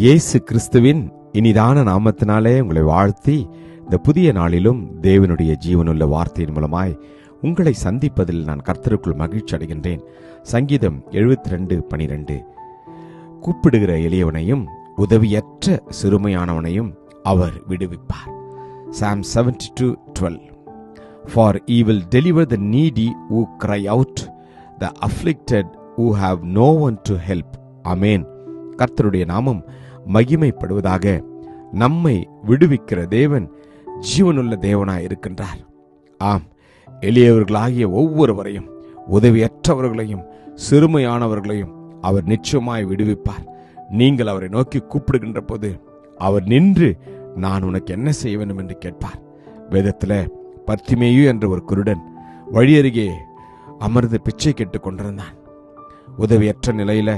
இயேசு கிறிஸ்துவின் இனிதான நாமத்தினாலே உங்களை வாழ்த்தி இந்த புதிய நாளிலும் தேவனுடைய ஜீவனுள்ள வார்த்தையின் மூலமாய் உங்களை சந்திப்பதில் நான் கர்த்தருக்குள் மகிழ்ச்சி அடைகின்றேன். சங்கீதம் எழுபத்தி ரெண்டு பனிரெண்டு. கூப்பிடுகிற எளியவனையும் உதவியற்ற சிறுமையானவனையும் அவர் விடுவிப்பார். Psalm seventy two twelve for he will deliver the needy who cry out the afflicted who have no one to help amen கர்த்தருடைய நாமம் மகிமைப்படுவதாக நம்மை விடுவிக்கிற தேவன் ஜீவனுள்ள தேவனாய் இருக்கின்றார். ஆம் எளியவர்களாகிய ஒவ்வொருவரையும் உதவியற்றவர்களையும் சிறுமையானவர்களையும் அவர் நிச்சயமாய் விடுவிப்பார். நீங்கள் அவரை நோக்கி கூப்பிடுகின்ற போது அவர் நின்று நான் உனக்கு என்ன செய்ய வேண்டும்? என்று கேட்பார். வேதத்துல பத்திமேயு என்ற ஒரு குருடன் வழியருகே அமர்ந்து பிச்சை கேட்டுக் கொண்டிருந்தான். உதவியற்ற நிலையில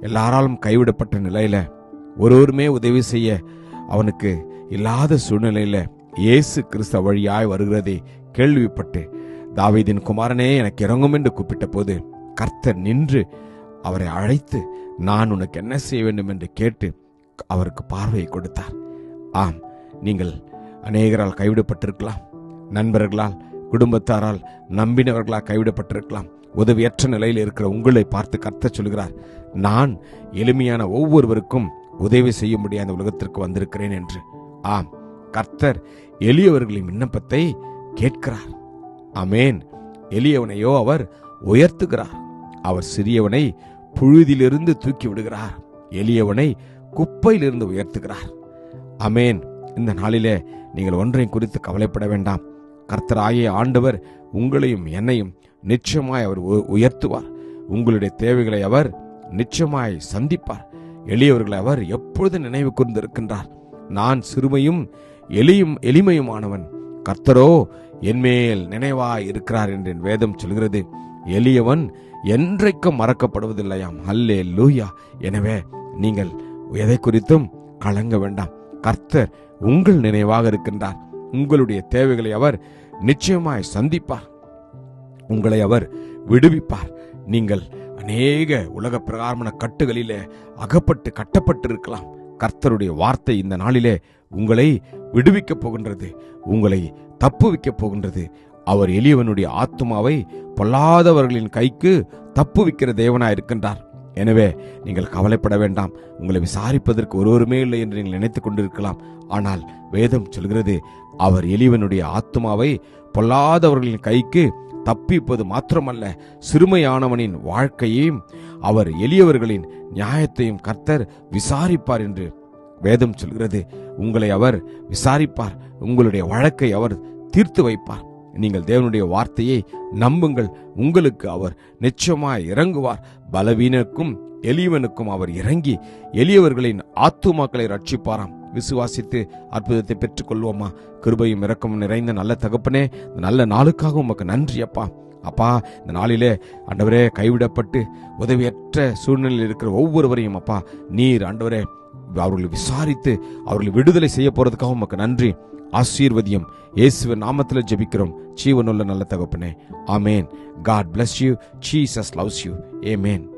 எல்லாராலும் கைவிடப்பட்ட நிலையில ஒருவருமே உதவி செய்ய அவனுக்கு இல்லாத சூழ்நிலையில் இயேசு கிறிஸ்த வழியாய் வருகிறதை கேள்விப்பட்டு தாவீதின் குமாரனே எனக்கு இறங்கும் என்று கூப்பிட்ட போது கர்த்தர் நின்று அவரை அழைத்து நான் உனக்கு என்ன செய்ய வேண்டும் என்று கேட்டு அவருக்கு பார்வையை கொடுத்தார். ஆம் நீங்கள் அநேகரால் கைவிடப்பட்டிருக்கலாம். நண்பர்களால் குடும்பத்தாரால் நம்பினவர்களால் கைவிடப்பட்டிருக்கலாம். உதவியற்ற நிலையில் இருக்கிற உங்களை பார்த்து கர்த்த சொல்கிறார் நான் எளிமையான ஒவ்வொருவருக்கும் உதவி செய்யும்படி அந்த உலகத்திற்கு வந்திருக்கிறேன் என்று. ஆம் கர்த்தர் எளியவர்களின் விண்ணப்பத்தை கேட்கிறார். அமேன் எளியவனையோ அவர் உயர்த்துகிறார். அவர் சிறியவனை புழுதியிலிருந்து தூக்கி விடுகிறார். எளியவனை குப்பையிலிருந்து உயர்த்துகிறார். அமேன் இந்த நாளிலே நீங்கள் ஒன்றையும் குறித்து கவலைப்பட வேண்டாம். கர்த்தராகிய ஆண்டவர் உங்களையும் என்னையும் நிச்சயமாய் அவர் உ- உயர்த்துவார். உங்களுடைய தேவைகளை அவர் நிச்சயமாய் சந்திப்பார். எளியவர்களை அவர் எப்பொழுது நினைவு கூர்ந்திருக்கின்றார்? நான் சிறுமையும் எளியும் எளிமையுமானவன். கர்த்தரோ என்மேல் நினைவாய் இருக்கிறார் என்று என் வேதம் சொல்கிறது. எளியவன் என்றைக்கும் மறக்கப்படுவதில்லையாம். அல்லே லூயா எனவே நீங்கள் எதை குறித்தும் கலங்க வேண்டாம். கர்த்தர் உங்கள் நினைவாக இருக்கின்றார். உங்களுடைய தேவைகளை அவர் நிச்சயமாய் சந்திப்பார். உங்களை அவர் விடுவிப்பார். நீங்கள் அநேக உலக பிரகாரமான கட்டுகளிலே அகப்பட்டு கட்டப்பட்டு இருக்கலாம் கர்த்தருடைய வார்த்தை இந்த நாளிலே உங்களை விடுவிக்கப் போகின்றது உங்களை தப்புவிக்கப் போகின்றது. அவர் எளியவனுடைய ஆத்துமாவை பொல்லாதவர்களின் கைக்கு தப்புவிக்கிற தேவனாக இருக்கின்றார். எனவே நீங்கள் கவலைப்பட வேண்டாம். உங்களை விசாரிப்பதற்கு ஒருவருமே இல்லை என்று நீங்கள் நினைத்துக் கொண்டிருக்கலாம். ஆனால் வேதம் சொல்கிறது அவர் எளியவனுடைய ஆத்துமாவை பொல்லாதவர்களின் கைக்கு தப்பிப்பது மாத்திரமல்ல சிறுமையானவனின் வாழ்க்கையையும் அவர் எளியவர்களின் நியாயத்தையும் கர்த்தர் விசாரிப்பார் என்று வேதம் சொல்கிறது. உங்களை அவர் விசாரிப்பார் உங்களுடைய வழக்கை அவர் தீர்த்து வைப்பார். நீங்கள் தேவனுடைய வார்த்தையை நம்புங்கள் உங்களுக்கு அவர் நிச்சயமாய் இறங்குவார். பலவீனருக்கும் எளியவனுக்கும் அவர் இறங்கி எளியவர்களின் ஆத்துமாக்களை ரட்சிப்பாராம். விசுவாசித்து அற்புதத்தை பெற்றுக்கொள்வோமா? கிருபையும் இறக்கமும் நிறைந்த நல்ல தகப்பனே இந்த நல்ல நாளுக்காக உமக்கு நன்றி அப்பா. அப்பா இந்த நாளிலே ஆண்டவரே கைவிடப்பட்டு உதவியற்ற சூழ்நிலையில் இருக்கிற ஒவ்வொருவரையும் அப்பா நீர் ஆண்டவரே அவர்களை விசாரித்து அவர்களை விடுதலை செய்ய போறதுக்காக உமக்கு நன்றி. ஆசீர்வதியம். இயேசுவ நாமத்தில் ஜெபிக்கிறோம். ஜீவனுள்ள நல்ல தகப்பனே. ஆமேன். God bless you Jesus loves you amen